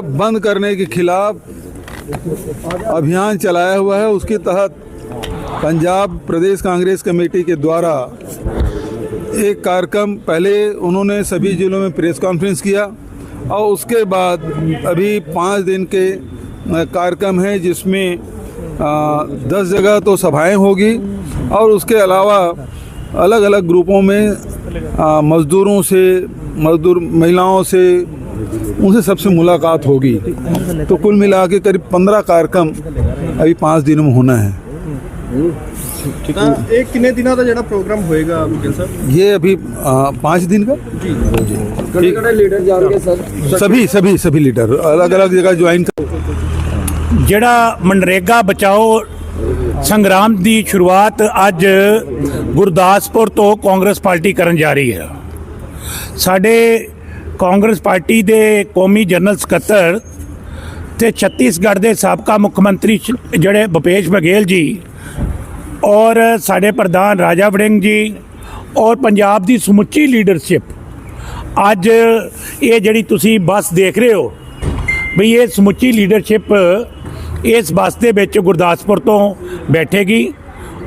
बंद करने के खिलाफ अभियान चलाया हुआ है। उसके तहत पंजाब प्रदेश कांग्रेस कमेटी के द्वारा एक कार्यक्रम पहले उन्होंने सभी जिलों में प्रेस कॉन्फ्रेंस किया और उसके बाद अभी पाँच दिन के कार्यक्रम है जिसमें दस जगह तो सभाएँ होगी और उसके अलावा अलग अलग ग्रुपों में मज़दूरों से, मज़दूर महिलाओं से उनसे सबसे मुलाकात होगी तो कुल मिला के करीब पंद्रह कार्यक्रम अभी पाँच दिनों में होना है ਤਾਂ ਇਹ ਕਿੰਨੇ ਦਿਨਾਂ ਦਾ ਜਿਹੜਾ ਪ੍ਰੋਗਰਾਮ ਹੋਏਗਾ ਗਿਲ ਸਾਹਿਬ ये अभी अ, पाँच दिन का ਕਿਹੜੇ ਕਿਹੜੇ ਲੀਡਰ ਜਾਣਗੇ ਸਰ सभी सभी सभी लीडर अलग अलग जगह ज्वाइन कर ਜਿਹੜਾ ਮਨਰੇਗਾ ਬਚਾਓ ਸੰਗਰਾਮ ਦੀ ਸ਼ੁਰੂਆਤ ਅੱਜ ਗੁਰਦਾਸਪੁਰ ਤੋਂ ਕਾਂਗਰਸ ਪਾਰਟੀ ਕਰਨ ਜਾ ਰਹੀ ਹੈ ਸਾਡੇ ਕਾਂਗਰਸ ਪਾਰਟੀ ਦੇ ਕੌਮੀ ਜਨਰਲ ਸਕੱਤਰ ਤੇ ਛੱਤੀਸਗੜ੍ਹ ਦੇ ਸਾਬਕਾ ਮੁੱਖ ਮੰਤਰੀ ਜਿਹੜੇ ਭੁਪੇਸ਼ ਬਘੇਲ ਜੀ ਔਰ ਸਾਡੇ ਪ੍ਰਧਾਨ ਰਾਜਾ ਵੜਿੰਗ ਜੀ ਔਰ ਪੰਜਾਬ ਦੀ ਸਮੁੱਚੀ ਲੀਡਰਸ਼ਿਪ। ਅੱਜ ਇਹ ਜਿਹੜੀ ਤੁਸੀਂ ਬੱਸ ਦੇਖ ਰਹੇ ਹੋ ਵੀ ਇਹ ਸਮੁੱਚੀ ਲੀਡਰਸ਼ਿਪ ਇਸ ਬੱਸ ਦੇ ਵਿੱਚ ਗੁਰਦਾਸਪੁਰ ਤੋਂ ਬੈਠੇਗੀ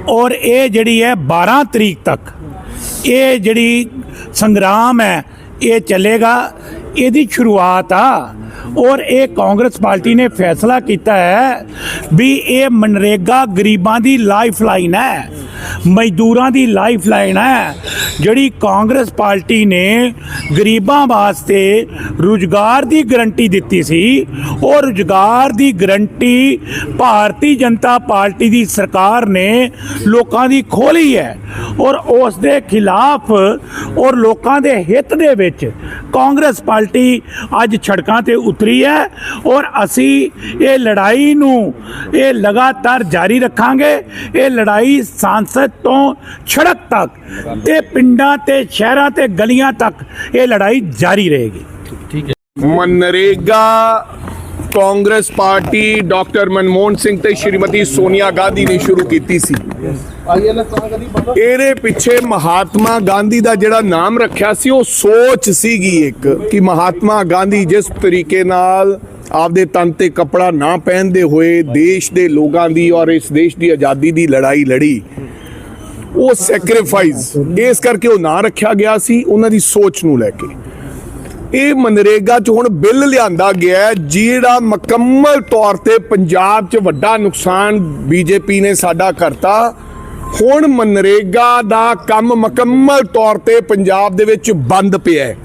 ਔਰ ਇਹ ਜਿਹੜੀ ਹੈ 12 ਤਰੀਕ ਤੱਕ ਇਹ ਜਿਹੜੀ ਸੰਗਰਾਮ ਹੈ ਇਹ ਚੱਲੇਗਾ, ਇਹਦੀ ਸ਼ੁਰੂਆਤ ਆ। ਔਰ ਇਹ ਕਾਂਗਰਸ ਪਾਰਟੀ ਨੇ ਫੈਸਲਾ ਕੀਤਾ ਹੈ ਵੀ ਇਹ ਮਨਰੇਗਾ ਗਰੀਬਾਂ ਦੀ ਲਾਈਫ ਲਾਈਨ ਹੈ। ਮਜ਼ਦੂਰਾਂ ਦੀ ਲਾਈਫ ਲਾਈਨ ਹੈ, ਜਿਹੜੀ ਕਾਂਗਰਸ ਪਾਰਟੀ ਨੇ ਗਰੀਬਾਂ ਵਾਸਤੇ ਰੁਜ਼ਗਾਰ ਦੀ ਗਰੰਟੀ ਦਿੱਤੀ ਸੀ। ਉਹ ਰੁਜ਼ਗਾਰ ਦੀ ਗਰੰਟੀ ਭਾਰਤੀ ਜਨਤਾ ਪਾਰਟੀ ਦੀ ਸਰਕਾਰ ਨੇ ਲੋਕਾਂ ਦੀ ਖੋਲੀ ਹੈ ਔਰ ਉਸ ਦੇ ਖਿਲਾਫ ਔਰ ਲੋਕਾਂ ਦੇ ਹਿੱਤ ਦੇ ਵਿੱਚ ਕਾਂਗਰਸ ਪਾਰਟੀ ਅੱਜ ਸੜਕਾਂ ਤੇ ਉਤਰੀ ਹੈ ਔਰ ਅਸੀਂ ਇਹ ਲੜਾਈ ਨੂੰ ਇਹ ਲਗਾਤਾਰ ਜਾਰੀ ਰੱਖਾਂਗੇ। ਇਹ ਲੜਾਈ ਸੰਸਦ ਤੋਂ ਸੜਕ ਤੱਕ ਤੇ ਪਿੰਡਾਂ ਤੇ ਸ਼ਹਿਰਾਂ ਤੇ ਗਲੀਆਂ ਤੱਕ ਇਹ ਲੜਾਈ ਜਾਰੀ ਰਹੇਗੀ। ਮਨਰੇਗਾ ਕਾਂਗਰਸ ਪਾਰਟੀ ਡਾਕਟਰ ਮਨਮੋਹਨ ਸਿੰਘ ਤੇ ਸ਼੍ਰੀਮਤੀ ਸੋਨੀਆ ਗਾਂਧੀ ਨੇ ਸ਼ੁਰੂ ਕੀਤੀ ਸੀ। ਇਹਦੇ ਪਿੱਛੇ ਮਹਾਤਮਾ ਗਾਂਧੀ ਦਾ ਜਿਹੜਾ ਨਾਮ ਰੱਖਿਆ ਸੀ ਉਹ ਸੋਚ ਸੀਗੀ ਇੱਕ ਕਿ ਮਹਾਤਮਾ ਗਾਂਧੀ ਜਿਸ ਤਰੀਕੇ ਨਾਲ ਆਪਦੇ ਤਨ ਤੇ ਕਪੜਾ ਨਾ ਪਹਿਨਦੇ ਹੋਏ ਦੇਸ਼ ਦੇ ਲੋਕਾਂ ਦੀ ਔਰ ਇਸ ਦੇਸ਼ ਦੀ ਆਜ਼ਾਦੀ ਦੀ ਲੜਾਈ ਲੜੀ ਉਹ ਸੈਕਰੀਫਾਈਸ ਇਸ ਕਰਕੇ ਉਹ ਨਾਂ ਰੱਖਿਆ ਗਿਆ ਸੀ, ਉਹਨਾਂ ਦੀ ਸੋਚ ਨੂੰ ਲੈ ਕੇ। ਇਹ ਮਨਰੇਗਾ ਚ ਹੁਣ ਬਿੱਲ ਲਿਆਂਦਾ ਗਿਆ ਜਿਹੜਾ ਮੁਕੰਮਲ ਤੌਰ ਤੇ ਪੰਜਾਬ ਚ ਵੱਡਾ ਨੁਕਸਾਨ ਬੀਜੇਪੀ ਨੇ ਸਾਡਾ ਕਰਤਾ। ਹੁਣ ਮਨਰੇਗਾ ਦਾ ਕੰਮ ਮੁਕੰਮਲ ਤੌਰ ਤੇ ਪੰਜਾਬ ਦੇ ਵਿੱਚ ਬੰਦ ਪਿਆ ਹੈ।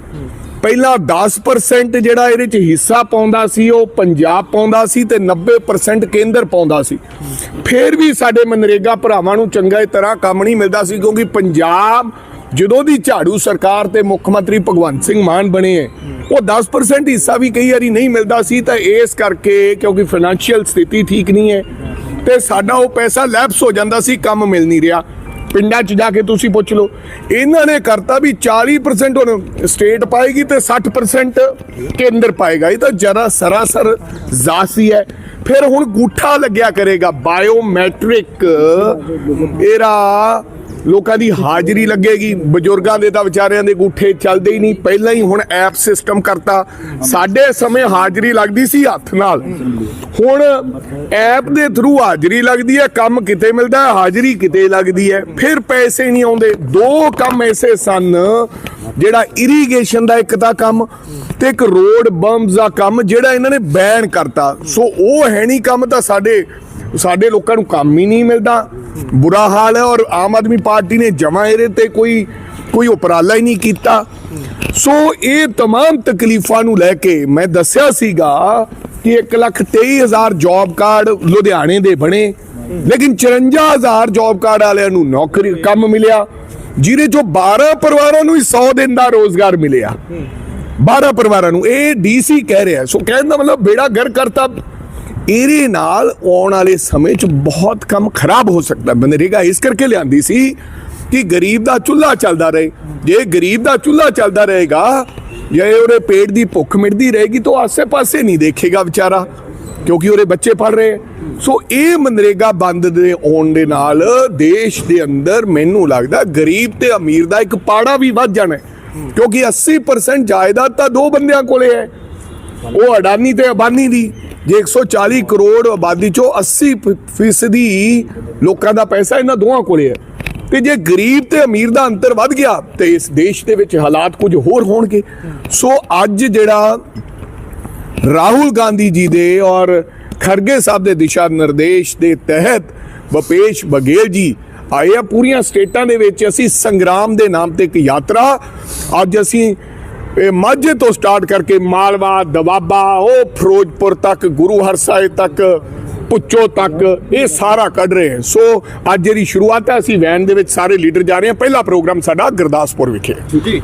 ਪਹਿਲਾਂ 10% ਜਿਹੜਾ ਇਹਦੇ ਚ ਹਿੱਸਾ ਪਾਉਂਦਾ ਸੀ, ਉਹ ਪੰਜਾਬ ਪਾਉਂਦਾ ਸੀ ਤੇ 90% ਕੇਂਦਰ ਪਾਉਂਦਾ ਸੀ। ਫਿਰ ਵੀ ਸਾਡੇ ਮਨਰੇਗਾ ਭਰਾਵਾਂ ਨੂੰ ਚੰਗਾ ਤਰ੍ਹਾਂ ਕੰਮ ਨਹੀਂ ਮਿਲਦਾ ਸੀ ਕਿਉਂਕਿ ਪੰਜਾਬ ਜਦੋਂ ਦੀ ਝਾੜੂ ਸਰਕਾਰ ਤੇ ਮੁੱਖ ਮੰਤਰੀ ਭਗਵੰਤ ਸਿੰਘ ਮਾਨ ਬਣੇ ਹੈ ਉਹ 10% ਹਿੱਸਾ ਵੀ ਕਈ ਵਾਰੀ ਨਹੀਂ ਮਿਲਦਾ ਸੀ ਤਾਂ ਇਸ ਕਰਕੇ ਕਿਉਂਕਿ ਫਾਈਨੈਂਸ਼ੀਅਲ ਸਥਿਤੀ ਠੀਕ ਨਹੀਂ ਹੈ ਤੇ ਸਾਡਾ ਉਹ ਪੈਸਾ ਲੈਪਸ ਹੋ ਜਾਂਦਾ ਸੀ, ਕੰਮ ਮਿਲ ਨਹੀਂ ਰਿਹਾ। ਪਿੰਡਾਂ 'ਚ ਜਾ ਕੇ ਤੁਸੀਂ ਪੁੱਛ ਲਓ। ਇਹਨਾਂ ਨੇ ਕਰਤਾ ਵੀ 40% ਹੁਣ ਸਟੇਟ ਪਾਏਗੀ ਤੇ 60% ਕੇਂਦਰ ਪਾਏਗਾ। ਇਹ ਤਾਂ ਜਰਾ ਸਰਾਸਰ ਜ਼ਾਸੀ ਹੈ। ਫਿਰ ਹੁਣ ਗੂਠਾ ਲੱਗਿਆ ਕਰੇਗਾ। ਬਾਇਓਮੈਟ੍ਰਿਕ ਇਹਦਾ ਲੋਕਾਂ ਦੀ ਹਾਜ਼ਰੀ ਲੱਗੇਗੀ। ਬਜ਼ੁਰਗਾਂ ਦੇ ਤਾਂ ਵਿਚਾਰਿਆਂ ਦੇ ਗੂਠੇ ਚੱਲਦੇ ਹੀ ਨਹੀਂ। ਪਹਿਲਾਂ ਹੀ ਹੁਣ ਐਪ ਸਿਸਟਮ ਕਰਤਾ। ਸਾਡੇ ਸਮੇਂ ਹਾਜ਼ਰੀ ਲੱਗਦੀ ਸੀ ਹੱਥ ਨਾਲ। ਹੁਣ ਐਪ ਦੇ ਥਰੂ ਹਾਜ਼ਰੀ ਲੱਗਦੀ ਹੈ। ਕੰਮ ਕਿਤੇ ਮਿਲਦਾ ਹੈ, ਹਾਜ਼ਰੀ ਕਿਤੇ ਲੱਗਦੀ ਹੈ। ਫਿਰ ਪੈਸੇ ਨਹੀਂ ਆਉਂਦੇ। ਦੋ ਕੰਮ ਐਸੇ ਸਨ, ਜਿਹੜਾ ਇਰੀਗੇਸ਼ਨ ਦਾ ਇੱਕ ਤਾਂ ਕੰਮ ਤੇ ਇੱਕ ਰੋਡ ਬੰਬਸ ਦਾ ਕੰਮ, ਜਿਹੜਾ ਇਹਨਾਂ ਨੇ ਬੈਨ ਕਰਤਾ। ਸੋ ਉਹ ਹੈ ਨਹੀਂ ਕੰਮ ਤਾਂ ਸਾਡੇ ਸਾਡੇ ਲੋਕਾਂ ਨੂੰ ਕੰਮ ਹੀ ਨਹੀਂ ਮਿਲਦਾ ਬੁਰਾ ਹਾਲ ਹੈ ਔਰ ਆਮ ਆਦਮੀ ਪਾਰਟੀ ਨੇ ਜਮਾ ਇਹਦੇ ਤੇ ਕੋਈ ਕੋਈ ਉਪਰਾਲਾ ਹੀ ਨਹੀਂ ਕੀਤਾ ਸੋ ਇਹ तमाम ਤਕਲੀਫਾਂ ਨੂੰ ਲੈ ਕੇ ਮੈਂ ਦੱਸਿਆ ਸੀਗਾ ਕਿ 1 ਲੱਖ 23 ਹਜ਼ਾਰ ਜੌਬ ਕਾਰਡ ਲੁਧਿਆਣੇ ਦੇ ਬਣੇ ਲੇਕਿਨ 54 ਹਜ਼ਾਰ ਜੌਬ ਕਾਰਡ ਵਾਲਿਆਂ ਨੂੰ ਨੌਕਰੀ ਕੰਮ ਮਿਲਿਆ ਜਿਹਦੇ ਚੋਂ 12 ਪਰਿਵਾਰਾਂ ਨੂੰ ਹੀ 100 ਦਿਨ ਦਾ ਰੋਜ਼ਗਾਰ ਮਿਲਿਆ 12 ਪਰਿਵਾਰਾਂ ਨੂੰ ਇਹ ਡੀਸੀ ਕਹਿ ਰਿਹਾ ਸੋ ਕਹਿਣ ਦਾ ਮਤਲਬ ਬੇੜਾ ਗਰ ਕਰਤਾ ਇਹਦੇ ਨਾਲ ਆਉਣ ਵਾਲੇ ਸਮੇਂ 'ਚ ਬਹੁਤ ਕੰਮ ਖਰਾਬ ਹੋ ਸਕਦਾ ਮਨਰੇਗਾ ਇਸ ਕਰਕੇ ਲਿਆਂਦੀ ਸੀ ਕਿ ਗਰੀਬ ਦਾ ਚੁੱਲ੍ਹਾ ਚੱਲਦਾ ਰਹੇ। ਜੇ ਗਰੀਬ ਦਾ ਚੁੱਲ੍ਹਾ ਚੱਲਦਾ ਰਹੇਗਾ, ਜੇ ਉਹਦੇ ਪੇਟ ਦੀ ਭੁੱਖ ਮਿਟਦੀ ਰਹੇਗੀ, ਤਾਂ ਉਹ ਆਸੇ-ਪਾਸੇ ਨਹੀਂ ਦੇਖੇਗਾ ਵਿਚਾਰਾ, ਕਿਉਂਕਿ ਉਹਦੇ ਬੱਚੇ ਪੜ ਰਹੇ ਸੋ ਇਹ ਮਨਰੇਗਾ ਬੰਦ ਦੇ ਆਉਣ ਦੇ ਨਾਲ ਦੇਸ਼ ਦੇ ਅੰਦਰ ਮੈਨੂੰ ਲੱਗਦਾ ਗਰੀਬ ਤੇ ਅਮੀਰ ਦਾ ਇੱਕ ਪਾੜਾ ਵੀ ਵੱਧ ਜਾਣਾ ਕਿਉਂਕਿ 80% ਜਾਇਦਾਦ ਤਾਂ ਦੋ ਬੰਦਿਆਂ ਕੋਲੇ ਹੈ। ਉਹ ਅਡਾਨੀ ਤੇ ਅਬਾਨੀ ਦੀ। ਜੇ 140 ਕਰੋੜ ਆਬਾਦੀ ਚੋਂ 80 ਫੀਸਦੀ ਲੋਕਾਂ ਦਾ ਪੈਸਾ ਇਹਨਾਂ ਦੋਵਾਂ ਕੋਲੇ ਹੈ। ਤੇ ਜੇ ਗਰੀਬ ਤੇ ਅਮੀਰ ਦਾ ਅੰਤਰ ਵੱਧ ਗਿਆ, ਤੇ ਇਸ ਦੇਸ਼ ਦੇ ਵਿੱਚ ਹਾਲਾਤ ਕੁਝ ਹੋਰ ਹੋਣਗੇ। ਸੋ ਅੱਜ ਜਿਹੜਾ ਰਾਹੁਲ ਗਾਂਧੀ ਜੀ ਦੇ ਔਰ ਖਰਗੇ ਸਾਹਿਬ ਦੇ ਦਿਸ਼ਾ ਨਿਰਦੇਸ਼ ਦੇ ਤਹਿਤ ਭਪੇਸ਼ ਬਘੇਲ ਜੀ ਆਏ ਆ, ਪੂਰੀਆਂ ਸਟੇਟਾਂ ਦੇ ਵਿੱਚ ਅਸੀਂ ਸੰਗਰਾਮ ਦੇ ਨਾਮ ਤੇ ਇੱਕ ਯਾਤਰਾ, ਅੱਜ ਅਸੀਂ ਇਹ ਮਾਝੇ ਤੋਂ ਸਟਾਰਟ ਕਰਕੇ ਮਾਲਵਾ, ਦਵਾਬਾ, ਉਹ ਫਿਰੋਜ਼ਪੁਰ ਤੱਕ, ਗੁਰੂ ਹਰਸਾਏ ਤੱਕ ਪੁੱਚੋ ਤੱਕ, ਇਹ ਸਾਰਾ ਕੱਢ ਰਹੇ ਹਾਂ ਸੋ ਅੱਜ ਜਿਹੜੀ ਸ਼ੁਰੂਆਤ ਹੈ, ਅਸੀਂ ਵੈਨ ਦੇ ਵਿੱਚ ਸਾਰੇ ਲੀਡਰ ਜਾ ਰਹੇ ਹਾਂ। ਪਹਿਲਾ ਪ੍ਰੋਗਰਾਮ ਸਾਡਾ ਗੁਰਦਾਸਪੁਰ ਵਿਖੇ। ਜੀ।